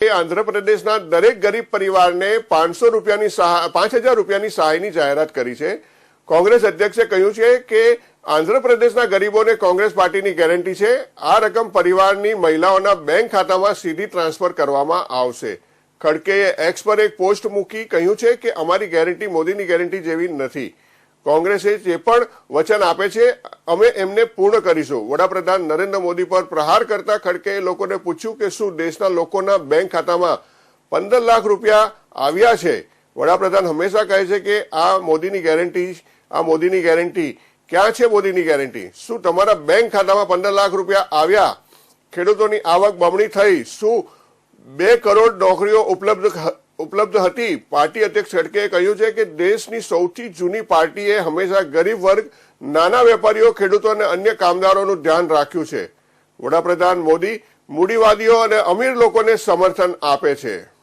એ આંધ્રપ્રદેશના દરેક ગરીબ પરિવારને પાંચસો રૂપિયાની સહાય, પાંચ હજાર રૂપિયાની સહાયની જાહેરાત કરી છે. કોંગ્રેસ અધ્યક્ષે કહ્યું છે કે આંધ્રપ્રદેશના ગરીબોને કોંગ્રેસ પાર્ટીની ગેરંટી છે. આ રકમ પરિવારની મહિલાઓના બેંક ખાતામાં સીધી ટ્રાન્સફર કરવામાં આવશે. ખડકેએ એક્સ પર એક પોસ્ટ મૂકી કહ્યું છે કે અમારી ગેરંટી મોદીની ગેરંટી જેવી નથી. કોંગ્રેસે જે પણ વચન આપે છે, અમે એમને પૂર્ણ કરીશું. વડાપ્રધાન નરેન્દ્ર મોદી પર પ્રહાર કરતા ખડકેએ લોકોને પૂછ્યું કે શું દેશના લોકોના બેંક ખાતામાં પંદર લાખ રૂપિયા આવ્યા છે? વડાપ્રધાન હંમેશા કહે છે કે આ મોદીની ગેરંટી, આ મોદીની ગેરંટી ક્યાં છે મોદીની ગેરંટી? શું તમારા બેંક ખાતામાં પંદર લાખ રૂપિયા આવ્યા? ખેડૂતોની આવક બમણી થઈ. શું બે કરોડ નોકરીઓ ઉપલબ્ધ ઉપલબ્ધ હતી. પાર્ટી અધ્યક્ષ ખડકેએ કહ્યું છે કે દેશની સૌથી જૂની પાર્ટીએ હંમેશા ગરીબ વર્ગ, નાના વેપારીઓ, ખેડૂતો અને અન્ય કામદારોનું ધ્યાન રાખ્યું છે. વડાપ્રધાન મોદી મૂડીવાદીઓ અને અમીર લોકોને સમર્થન આપે છે.